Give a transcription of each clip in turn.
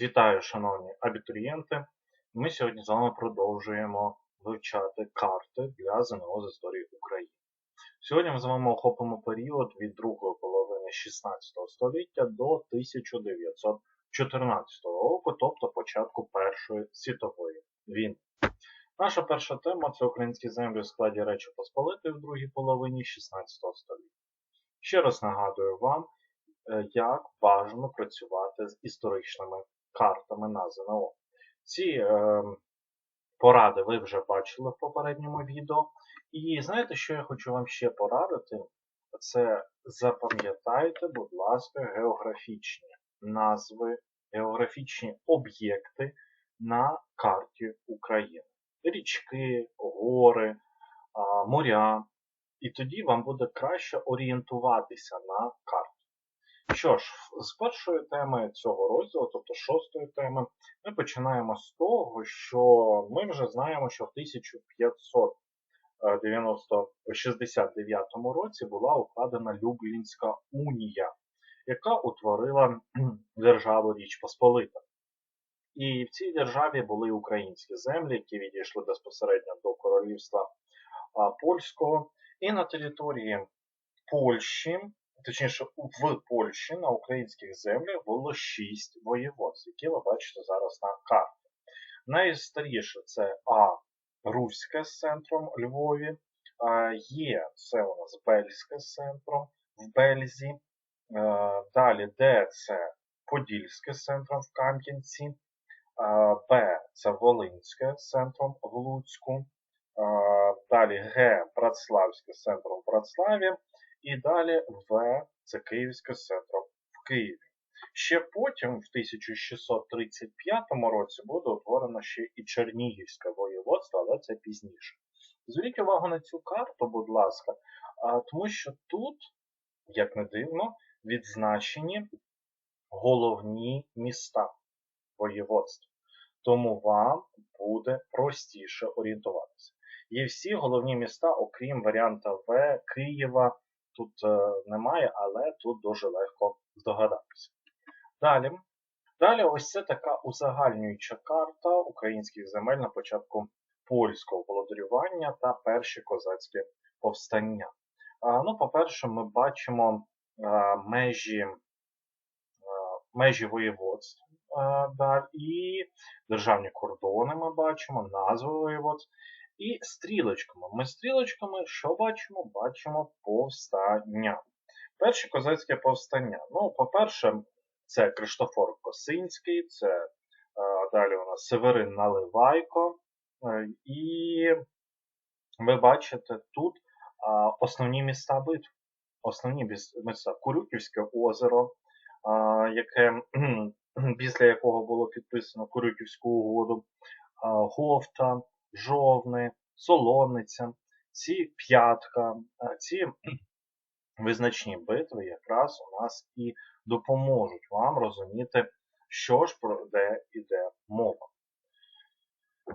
Вітаю, шановні абітурієнти! Ми сьогодні з вами продовжуємо вивчати карти для ЗНО з історії України. Сьогодні ми з вами охопимо період від другої половини 16 століття до 1914 року, тобто початку Першої світової війни. Наша перша тема це українські землі в складі Речі Посполитої в другій половині 16 століття. Ще раз нагадую вам, е, як бажано працювати з історичними картами на ЗНО. Ці е, поради ви вже бачили в попередньому відео. І знаєте, що я хочу вам ще порадити? Це запам'ятайте, будь ласка, географічні назви, географічні об'єкти на карті України. Річки, гори, моря. І тоді вам буде краще орієнтуватися на карті. Що ж, з першої теми цього розділу, тобто шостої теми, ми починаємо з того, що ми вже знаємо, що в 1569 році була укладена Люблінська унія, яка утворила державу Річ Посполита. І в цій державі були українські землі, які відійшли безпосередньо до королівства польського. І на території Польщі точніше, в Польщі на українських землях було шість воєводств, які ви бачите зараз на карті. Найстаріше це А. Руське з центром Львові, Є це у нас Бельське з центром в Бельзі. Далі Д це Подільське з центром в Кам'янці, Б це Волинське з центром в Луцьку. Далі Г Братславське з центром в Братславі. І далі В це Київське центром в Києві. Ще потім, в 1635 році, буде утворено ще і Чернігівське воєводство, але це пізніше. Зверніть увагу на цю карту, будь ласка, тому що тут, як не дивно, відзначені головні міста воєводства. Тому вам буде простіше орієнтуватися. Є всі головні міста, окрім варіанта В, Києва, тут е, немає, але тут дуже легко здогадатися. Далі. Далі, ось це така узагальнююча карта українських земель на початку польського володарювання та перші козацькі повстання. Ну, По-перше, ми бачимо межі межі воєводств і державні кордони ми бачимо, назви воєводств. І стрілочками. Ми стрілочками що бачимо? Бачимо повстання. Перше козацьке повстання. Ну, по-перше, це Криштофор Косинський, це е, далі у нас Северин Наливайко. Е, і ви бачите тут е, основні міста битв. Основні міста Курюківське озеро, е, яке, після якого було підписано Курюківську угоду, е, Говта. Жовни, Солониця, ці п'ятка, ці визначні битви якраз у нас і допоможуть вам розуміти, що ж про де іде мова.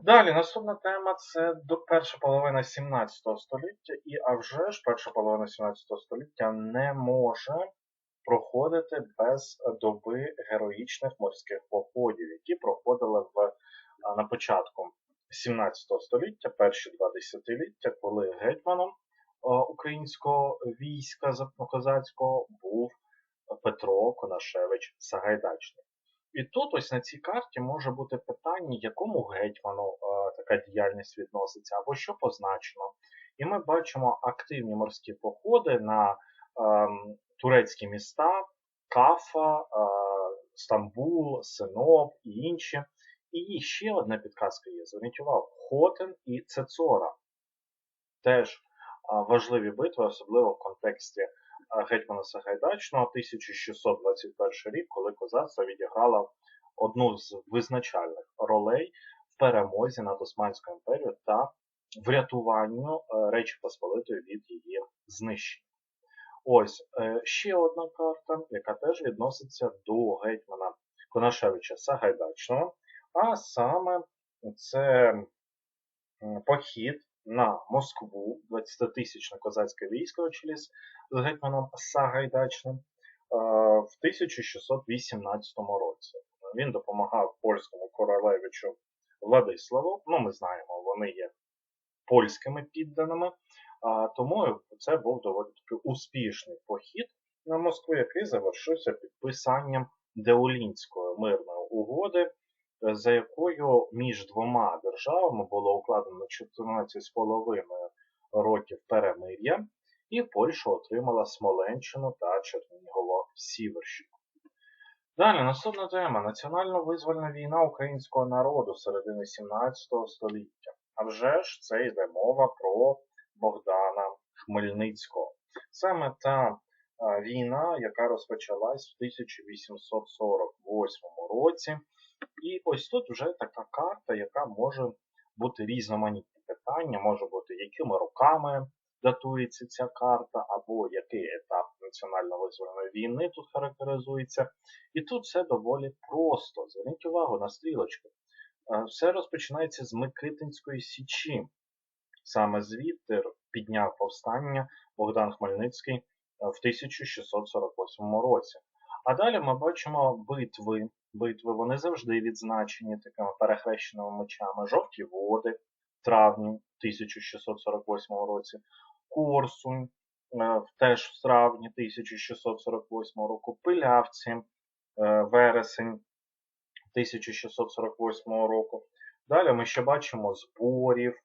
Далі, наступна тема це до перша половина 17 століття, і а вже ж перша половина 17 століття не може проходити без доби героїчних морських походів, які проходили в, на початку 17 століття, перші два десятиліття, коли гетьманом українського війська козацького був Петро Конашевич Сагайдачний. І тут ось на цій карті може бути питання, якому гетьману е, така діяльність відноситься, або що позначено. І ми бачимо активні морські походи на е, турецькі міста, Кафа, е, Стамбул, Синоп і інші. І ще одна підказка є. Зверніть увагу, Хотен і Цецора. Теж важливі битви, особливо в контексті Гетьмана Сагайдачного 1621 рік, коли козацтво відіграло одну з визначальних ролей в перемозі над Османською імперією та врятуванню е, Речі Посполитої від її знищення. Ось е, ще одна карта, яка теж відноситься до гетьмана Конашевича Сагайдачного. А саме це похід на Москву, 20-тисячне козацьке військо на чолі з гетьманом Сагайдачним в 1618 році. Він допомагав польському королевичу Владиславу. Ну, ми знаємо, вони є польськими підданими. Тому це був доволі таки успішний похід на Москву, який завершився підписанням Деолінської мирної угоди, за якою між двома державами було укладено 14,5 років перемир'я, і Польща отримала Смоленщину та Чернігово Сіверщину. Далі, наступна тема національно-визвольна війна українського народу середини 17 століття. А вже ж це йде мова про Богдана Хмельницького. Саме та війна, яка розпочалась в 1848 році. І ось тут вже така карта, яка може бути різноманітні питання, може бути, якими роками датується ця карта, або який етап національно-визвольної війни тут характеризується. І тут все доволі просто. Зверніть увагу на стрілочку. Все розпочинається з Микитинської Січі. Саме звідти підняв повстання Богдан Хмельницький в 1648 році. А далі ми бачимо битви. Битви вони завжди відзначені такими перехрещеними мечами. Жовті води в травні 1648 році, Корсунь теж в травні 1648 року, Пилявці, вересень 1648 року. Далі ми ще бачимо зборів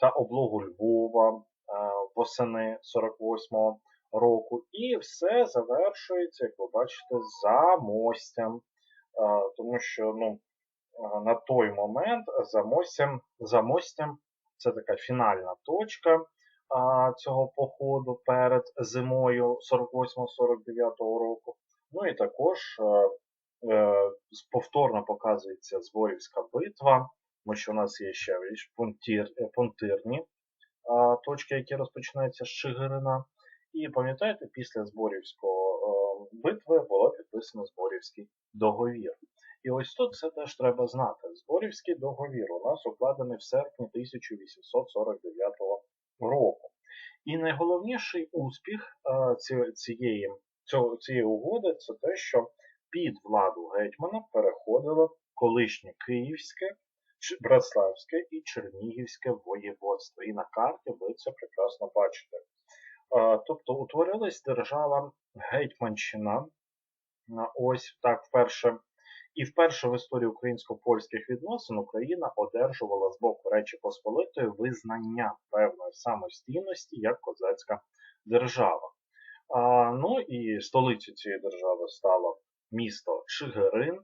та облогу Львова восени 48 року. І все завершується, як ви бачите, замостям. Тому що ну, на той момент замостям, замостям це така фінальна точка цього походу перед зимою 48-49 року. Ну і також е, повторно показується Зборівська битва, тому що у нас є ще пунктир, пунктирні точки, які розпочинаються з Чигирина. І пам'ятаєте, після Зборівського битви було підписано Зборівський договір. І ось тут це теж треба знати. Зборівський договір у нас укладений в серпні 1849 року. І найголовніший успіх цієї цієї угоди це те, що під владу гетьмана переходило колишнє Київське, Братславське і Чернігівське воєводство. І на карті ви це прекрасно бачите. Тобто утворилась держава Гетьманщина. Ось так вперше. І вперше в історії українсько-польських відносин Україна одержувала з боку Речі Посполитої визнання певної самостійності як козацька держава. А, Ну і столицею цієї держави стало місто Чигирин.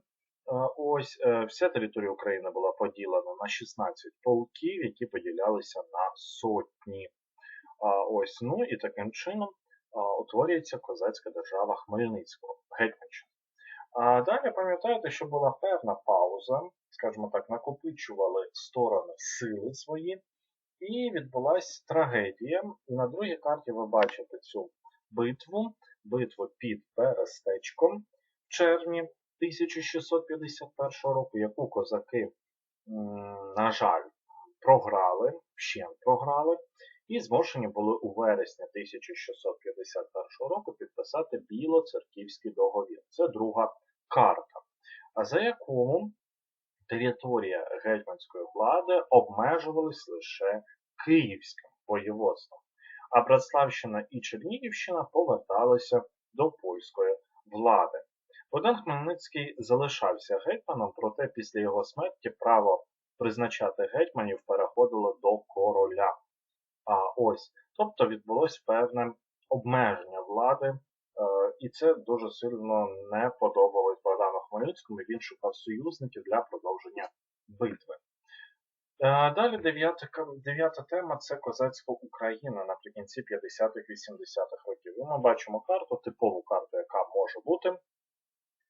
Ось е, вся територія України була поділена на 16 полків, які поділялися на сотні. Ось, ну і таким чином утворюється козацька держава Хмельницького, Гетьманщина. Далі пам'ятаєте, що була певна пауза, скажімо так, накопичували сторони сили свої, і відбулася трагедія. На другій карті ви бачите цю битву, битву під Берестечком в червні 1651 року, яку козаки, на жаль, програли, ще програли, і змушені були у вересні 1651 року підписати Білоцерківський договір. Це друга карта, за якому територія гетьманської влади обмежувалась лише Київським воєводством, а Братславщина і Чернігівщина поверталися до польської влади. Богдан Хмельницький залишався гетьманом, проте після його смерті право призначати гетьманів переходило до короля. А ось, Тобто відбулось певне обмеження влади, е, і це дуже сильно не подобалось Богдану Хмельницькому, і він шукав союзників для продовження битви. Е, далі дев'ята дев'ята тема це козацька Україна наприкінці 50-х-80-х років. І ми бачимо карту, типову карту, яка може бути в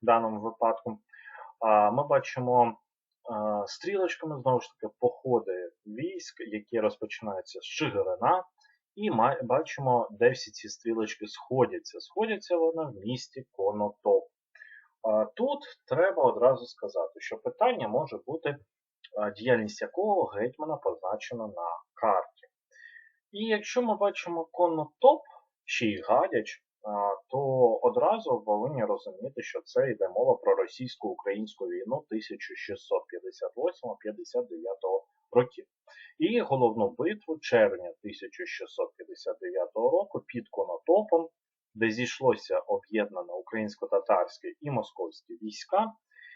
даному випадку. Ми бачимо стрілочками, знову ж таки, походи військ, які розпочинаються з Чигирина. І бачимо, де всі ці стрілочки сходяться. Сходяться вони в місті Конотоп. Тут треба одразу сказати, що питання може бути, діяльність якого гетьмана позначена на карті. І якщо ми бачимо Конотоп, ще й Гадяч, то одразу повинні розуміти, що це йде мова про російсько-українську війну 1658-59 років. І головну битву червня 1659 року під Конотопом, де зійшлося об'єднане українсько-татарське і московське війська,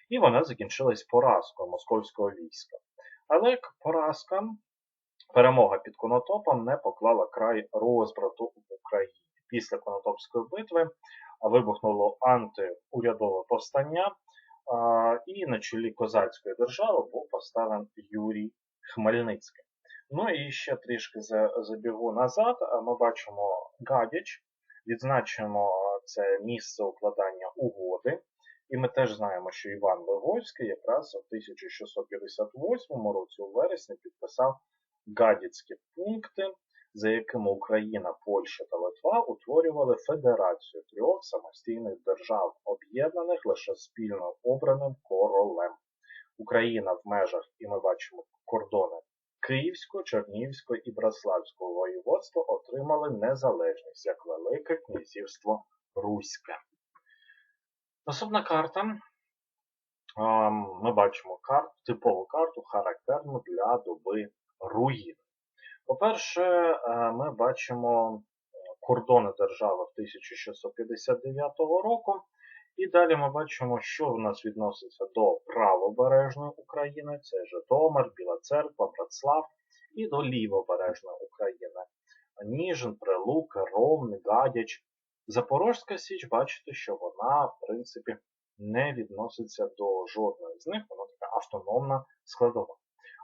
і вона закінчилась поразкою московського війська. Але поразка, перемога під Конотопом не поклала край розбрату в Україні. Після Конотопської битви вибухнуло антиурядове повстання, і на чолі козацької держави був поставлений Юрій Хмельницький. Ну і ще трішки забігу назад. Ми бачимо Гадяч, відзначимо це місце укладання угоди. І ми теж знаємо, що Іван Леговський якраз у 1658 році у вересні підписав гадяцькі пункти, за якими Україна, Польща та Литва утворювали федерацію трьох самостійних держав, об'єднаних лише спільно обраним королем. Україна в межах, і ми бачимо кордони Київського, Чернігівського і Браславського воєводства отримали незалежність як Велике Князівство Руське. Наступна карта. Ми бачимо карту, типову карту, характерну для доби руїн. По-перше, е, ми бачимо кордони держави 1659 року. І далі ми бачимо, що в нас відноситься до правобережної України, це Житомир, Біла Церква, Братслав, і до лівобережної України. Ніжин, Прилуки, Ровни, Гадяч. Запорозька Січ, бачите, що вона, в принципі, не відноситься до жодної з них, вона така автономна складова.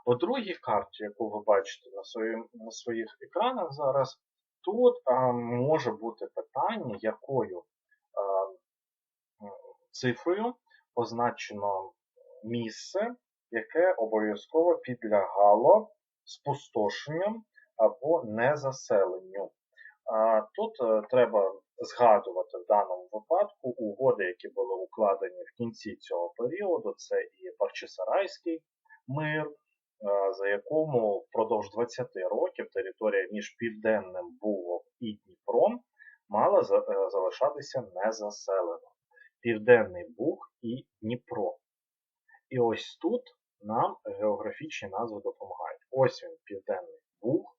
У другій карті, яку ви бачите на, свої, на своїх екранах зараз, тут а, може бути питання, якою а, цифрою позначено місце, яке обов'язково підлягало спустошенням або незаселенню. Тут е, треба згадувати в даному випадку угоди, які були укладені в кінці цього періоду. Це і Бахчисарайський мир, за якому впродовж 20 років територія між Південним Бугом і Дніпром мала е, залишатися незаселена. Південний Буг і Дніпро. І ось тут нам географічні назви допомагають. Ось він Південний Буг,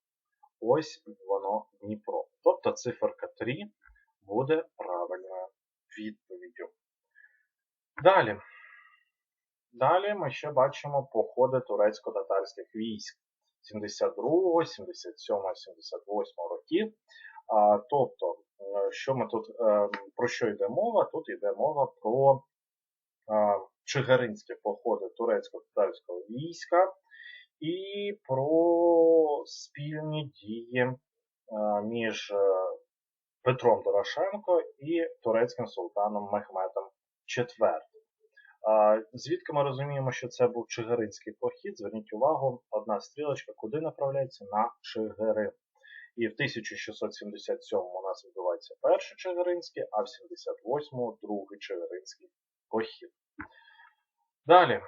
ось воно Дніпро. Тобто циферка 3 буде правильною відповіддю. Далі. Далі ми ще бачимо походи турецько-татарських військ 72, 77, 78 років. Тобто, е, що ми тут, е, про що йде мова? Тут йде мова про чигиринські походи турецько-татарського війська і про спільні дії між е, Петром Дорошенко і турецьким султаном Мехметом IV. Звідки ми розуміємо, що це був Чигиринський похід? Зверніть увагу, одна стрілочка, куди направляється на Чигирин. І в 1677 у нас відбувається перший Чигиринський, а в 78-му другий Чигиринський похід. Далі,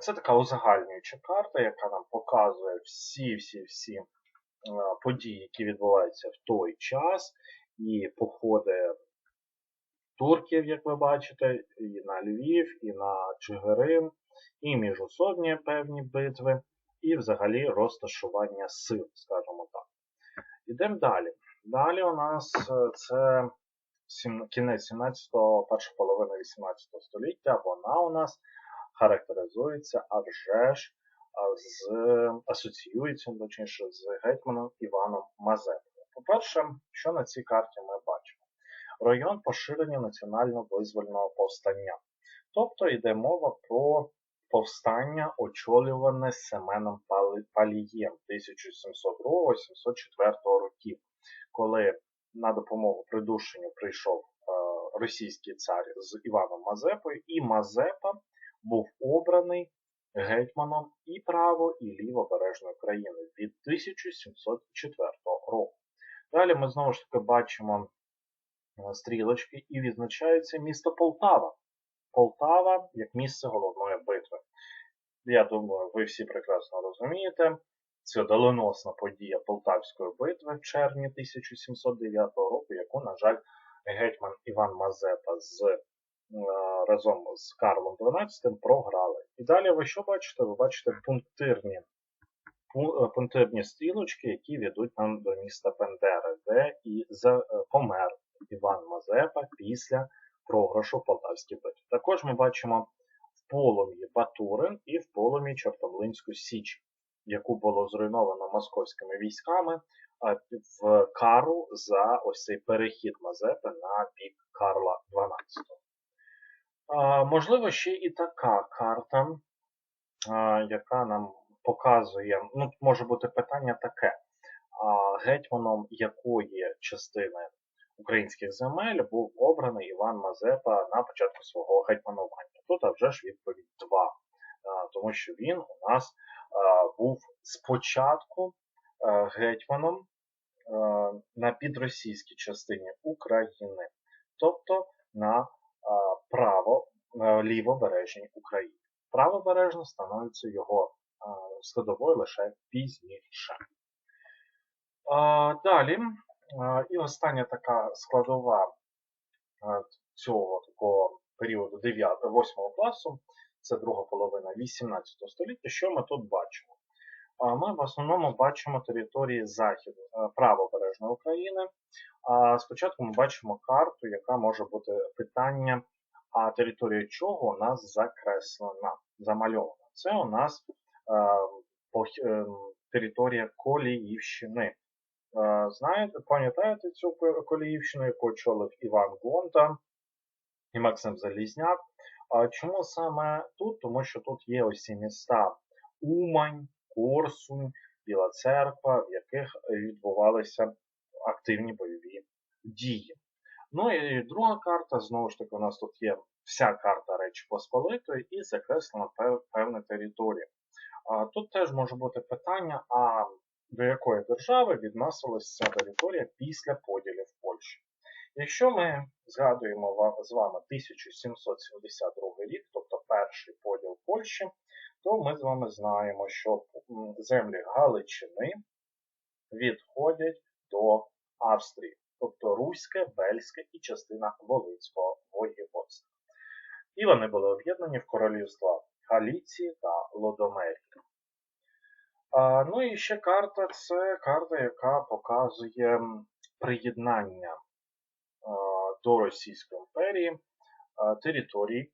це така узагальнююча карта, яка нам показує всі-всі-всі події, які відбуваються в той час, і походи турків, як ви бачите, і на Львів, і на Чигирин, і міжусобні певні битви, і взагалі розташування сил, скажімо так. Йдемо далі. Далі у нас е, це кінець 17-го, перша половина 18 століття, вона у нас характеризується, а вже ж з, асоціюється, точніше, з гетьманом Іваном Мазепою. По-перше, що на цій карті ми бачимо? Район поширення національно-визвольного повстання. Тобто йде мова про повстання, очолюване Семеном Палієм 1702-704 років, коли на допомогу придушенню прийшов е, російський цар з Іваном Мазепою, і Мазепа був обраний гетьманом і право, і лівобережної країни від 1704 року. Далі ми знову ж таки бачимо стрілочки і відзначається місто Полтава. Полтава як місце головної битви. Я думаю, ви всі прекрасно розумієте. Це доленосна подія Полтавської битви в червні 1709 року, яку, на жаль, гетьман Іван Мазепа з, е, разом з Карлом XII програли. І далі ви що бачите? Ви бачите пунктирні, е, пунктирні стрілочки, які ведуть нам до міста Пендери, де і е, помер Іван Мазепа після програшу Полтавській битві. Також ми бачимо в полум'ї Батурин і в полум'ї Чортоблинську Січ, яку було зруйновано московськими військами в кару за ось цей перехід Мазепи на бік Карла XII. Можливо, ще і така карта, яка нам показує, ну, може бути питання таке, гетьманом якої частини українських земель був обраний Іван Мазепа на початку свого гетьманування. Тут а вже ж відповідь 2, тому що він у нас був спочатку гетьманом на підросійській частині України, тобто на право лівобережній України. Правобережно становиться його складовою лише пізніше. Далі, і остання така складова цього такого періоду 9-8 класу, це друга половина 18 століття. Що ми тут бачимо? Ми в основному бачимо території західу е, правобережної України. Спочатку ми бачимо карту, яка може бути питання, а територія чого у нас закреслена, замальована. Це у нас е, е, територія Коліївщини. Е, Знаєте, пам'ятаєте цю Коліївщину, яку очолив Іван Гонта і Максим Залізняк? Чому саме тут? Тому що тут є ось ці міста Умань, Корсунь, Біла Церква, в яких відбувалися активні бойові дії. Ну і друга карта, знову ж таки, у нас тут є вся карта Речі Посполитої і закреслена пев- певна територія. Тут теж може бути питання, а до якої держави відносилася ця територія після поділів Польщі. Якщо ми згадуємо з вами 1772 рік, тобто перший поділ Польщі, то ми з вами знаємо, що землі Галичини відходять до Австрії, тобто Руське, Бельське і частина Волинського воєводства. І вони були об'єднані в королівства Галіції та Лодомерії. Ну і ще карта це карта, яка показує приєднання до Російської імперії територій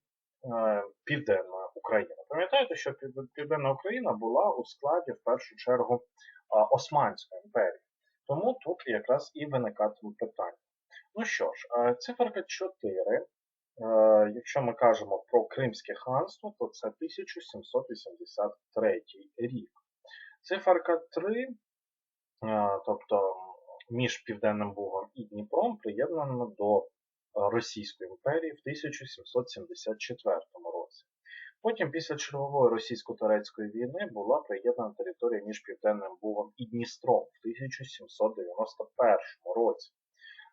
Південної України. Пам'ятаєте, що Південна Україна була у складі в першу чергу Османської імперії. Тому тут якраз і виникатиме питання. Ну що ж, циферка 4. е, Якщо ми кажемо про Кримське ханство, то це 1783 рік. Циферка 3, е, тобто між Південним Бугом і Дніпром, приєднано до е, Російської імперії в 1774 році. Потім, після чергової російсько-турецької війни, була приєднана територія між Південним Бугом і Дністром в 1791 році.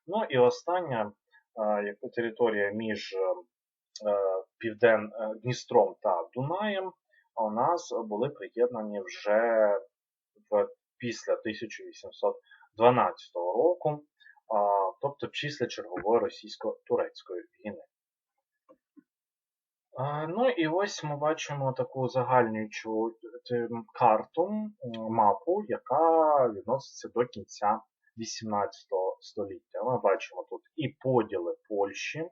Ну і остання е, територія між Півден Дністром та Дунаєм у нас були приєднані вже після 1812 року, тобто після чергової російсько-турецької війни. Ну і ось ми бачимо таку загальнюючу карту, мапу, яка відноситься до кінця 18 століття. Ми бачимо тут і поділи Польщі,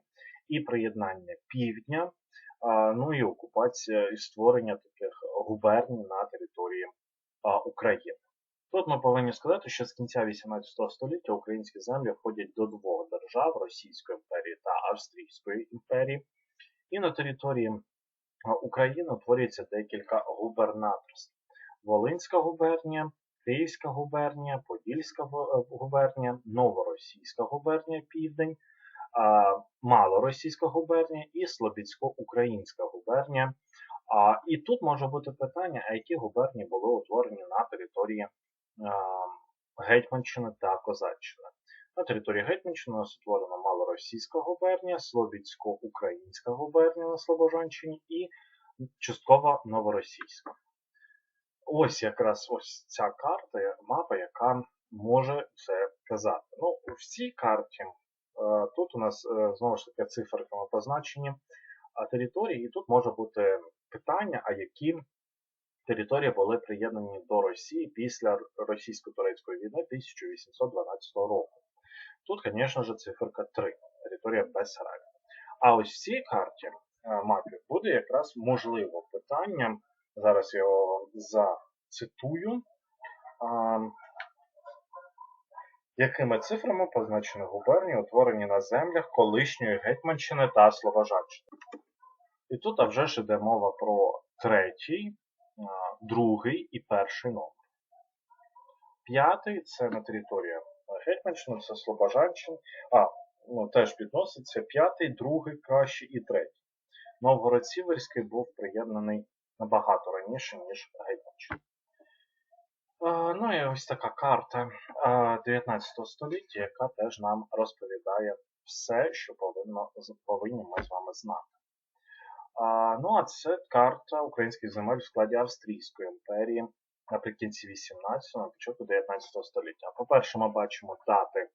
і приєднання півдня, ну і окупація і створення таких губерній на території України. Тут ми повинні сказати, що з кінця 18 століття українські землі входять до двох держав Російської імперії та Австрійської імперії. І на території України утворюється декілька губернаторств. Волинська губернія, Київська губернія, Подільська е, губернія, Новоросійська губернія Південь, Малоросійська губернія і Слобідсько-Українська губернія. І тут може бути питання, а які губернії були утворені на території Гетьманщини та Козаччини. На території Гетьманщини у нас утворена Малоросійська губернія, Слобідсько-Українська губернія на Слобожанщині і частково Новоросійська. Ось якраз ось ця карта, мапа, яка може це казати. Ну, в цій карті Тут у нас е, знову ж таки циферками позначені території, і тут може бути питання, а які території були приєднані до Росії після російсько-турецької війни 1812 року. Тут, звісно ж, циферка 3, територія Бессарабії. А ось в цій карті е, мапі буде якраз можливо питання. Зараз я його зацитую. Якими цифрами позначені губернії, утворені на землях колишньої Гетьманщини та Слобожанщини. І тут а вже ж іде мова про третій, другий і перший номер. П'ятий це на території Гетьманщини, це Слобожанщини. А, ну, теж підноситься п'ятий, другий, кращий і третій. Новгород Сіверський був приєднаний набагато раніше, ніж Гетьманщина. Е, Ну і ось така карта е, 19 століття, яка теж нам розповідає все, що повинно, повинні ми з вами знати. Ну а це карта українських земель в складі Австрійської імперії наприкінці 18-го, на початку 19 століття. По-перше, ми бачимо дати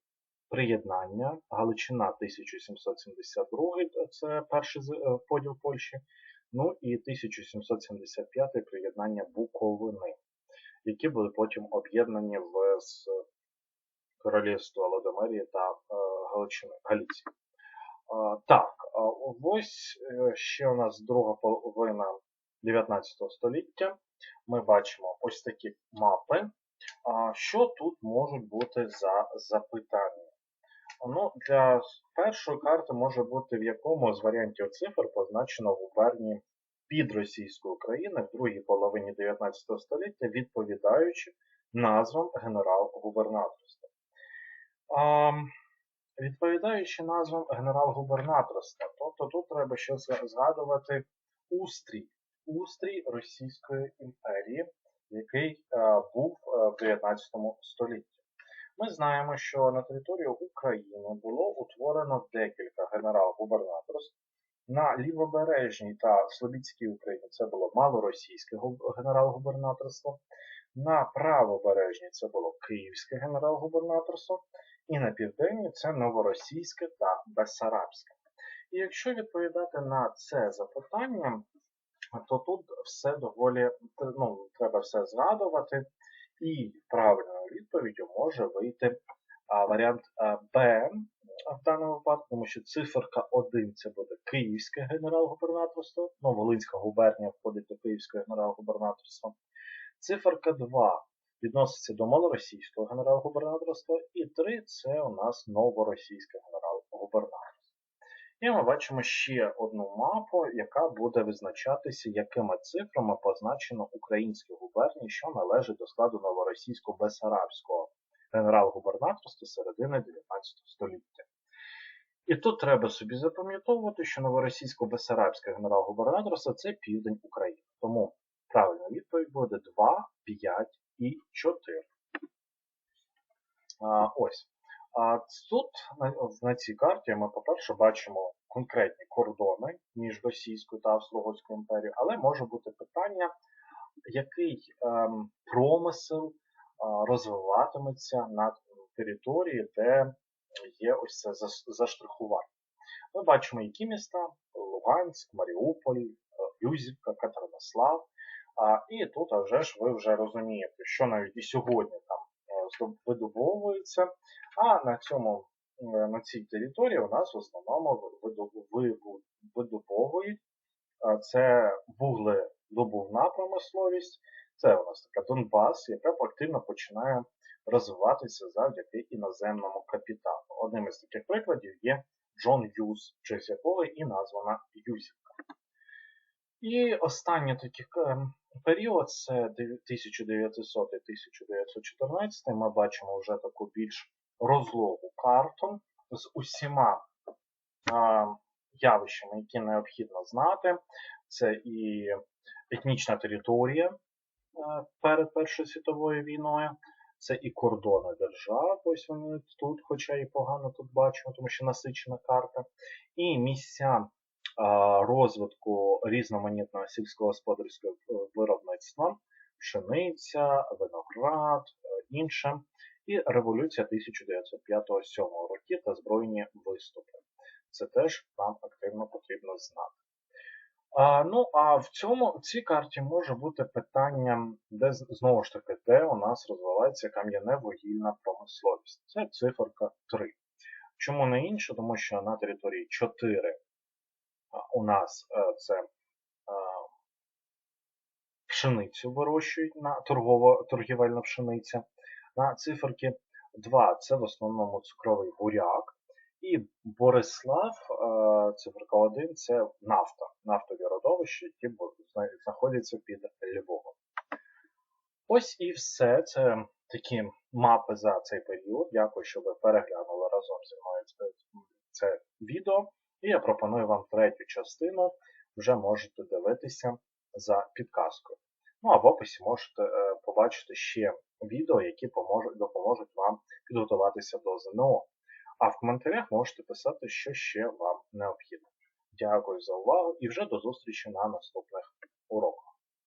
приєднання. Галичина 1772, це перший е, поділ Польщі. Ну і 1775 приєднання Буковини, які були потім об'єднані в з королівства Лодомерії та е, Галичини, Галіції. А, Так, ось е, ще у нас друга половина 19 століття. Ми бачимо ось такі мапи. Що тут можуть бути за запитання? Ну, для першої карти може бути в якому з варіантів цифр позначено губернії під Російської України в другій половині 19 століття, відповідаючи назвам генерал-губернаторства. Відповідаючи назвам генерал-губернаторства, тобто тут треба ще згадувати устрій, устрій Російської імперії, який е, був е, в 19 столітті. Ми знаємо, що на території України було утворено декілька генерал-губернаторств. На лівобережній та Слобідській Україні це було малоросійське генерал-губернаторство. На правобережній це було Київське генерал-губернаторство. І на південній це новоросійське та Бессарабське. І якщо відповідати на це запитання, то тут все доволі ну, треба все згадувати, і правильною відповіддю може вийти варіант а, в даному випадку, тому що циферка 1 це буде Київське генерал-губернаторство, ну, Волинська губернія входить до Київського генерал-губернаторства. Циферка 2 відноситься до малоросійського генерал-губернаторства, і 3 це у нас новоросійське генерал-губернаторство. І ми бачимо ще одну мапу, яка буде визначатися, якими цифрами позначено українські губернії, що належать до складу новоросійського Бесарабського генерал-губернаторства середини 19 століття. І тут треба собі запам'ятовувати, що новоросійсько-бесарабське генерал-губернаторство це південь України. Тому правильна відповідь буде 2, 5 і 4. А, ось. А тут на, на цій карті ми, по-перше, бачимо конкретні кордони між Російською та Австро-Угорською імперією, але може бути питання, який ем, промисел е, розвиватиметься на території, де є ось це заштрихування. Ми бачимо, які міста: Луганськ, Маріуполь, е, Юзівка, Катеринослав. І тут, вже ж ви вже розумієте, що навіть і сьогодні там е, видобовується, а на цьому е, на цій території у нас в основному видобовують це вугледобувна промисловість, це у нас така Донбас, яка активно починає розвиватися завдяки іноземному капіталу. Одним із таких прикладів є Джон Юз, честь якого і названа Юзівка. І останній такий ем, період це 1900-1914. Ми бачимо вже таку більш розлогу карту з усіма а, явищами, які необхідно знати. Це і етнічна територія е, перед Першою світовою війною, це і кордони держав, ось вони тут, хоча і погано тут бачимо, тому що насичена карта, і місця розвитку різноманітного сільськогосподарського е, виробництва, пшениця, виноград, е, інше. і Революція 1905-1907 років та збройні виступи. Це теж нам активно потрібно знати. А, ну, а в цьому в цій карті може бути питання, де знову ж таки, де у нас розвивається кам'яне вугільна промисловість. Це циферка 3. Чому не інше? Тому що на території 4 у нас е, це пшеницю вирощують на торгово, торгівельна пшениця. На циферки 2 це в основному цукровий буряк. І Борислав, е, циферка 1 це нафта, нафтові родовища, які знаходяться під Львовом. Ось і все. Це такі мапи за цей період. Дякую, що ви переглянули разом зі мною це, відео. І я пропоную вам третю частину. Вже можете дивитися за підказкою. Ну а в описі можете е, побачити ще відео, які допоможуть вам підготуватися до ЗНО. А в коментарях можете писати, що ще вам необхідно. Дякую за увагу і вже до зустрічі на наступних